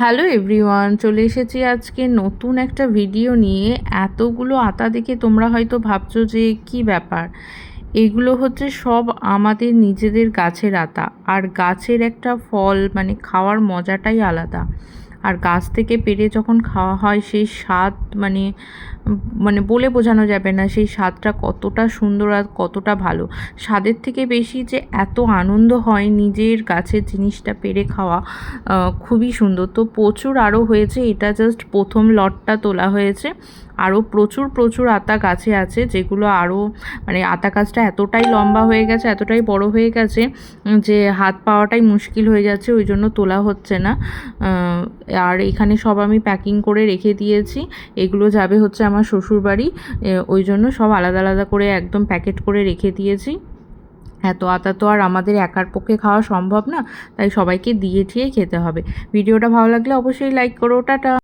Hello everyone, চলে এসেছি আজকে নতুন একটা ভিডিও নিয়ে। এতগুলো আতা দেখে তোমরা হয়তো ভাবছ যে কি ব্যাপার? এগুলো হচ্ছে সব আমাদের নিজেদের গাছের আতা। আর গাছের একটা ফল মানে খাওয়ার মজাটাই আলাদা। আর গাছ থেকে পেরে যখন খাওয়া হয়, সেই স্বাদ মানে মানে বলে বোঝানো যাবে না সেই স্বাদটা কতটা সুন্দর আর কতটা ভালো। স্বাদের থেকে বেশি যে এত আনন্দ হয় নিজের গাছের জিনিসটা পেরে খাওয়া খুবই সুন্দর। তো প্রচুর আরও হয়েছে, এটা জাস্ট প্রথম লটটা তোলা হয়েছে। আরও প্রচুর প্রচুর আতা গাছে আছে, যেগুলো আরও মানে আতা গাছটা এতটাই লম্বা হয়ে গেছে, এতটাই বড় হয়ে গেছে যে হাত পাওয়াটাই মুশকিল হয়ে যাচ্ছে, ওই জন্য তোলা হচ্ছে না। আর এখানে সব আমি প্যাকিং করে রেখে দিয়েছি। এগুলো যাবে হচ্ছে আমার শ্বশুরবাড়ি। ওই জন্য সব আলাদা আলাদা করে একদম প্যাকেট করে রেখে দিয়েছি। এত আতা তো আর আমাদের একার পক্ষে খাওয়া সম্ভব না, তাই সবাইকে দিয়ে ঠিয়ে খেতে হবে। ভিডিওটা ভালো লাগলে অবশ্যই লাইক করো, টাটা।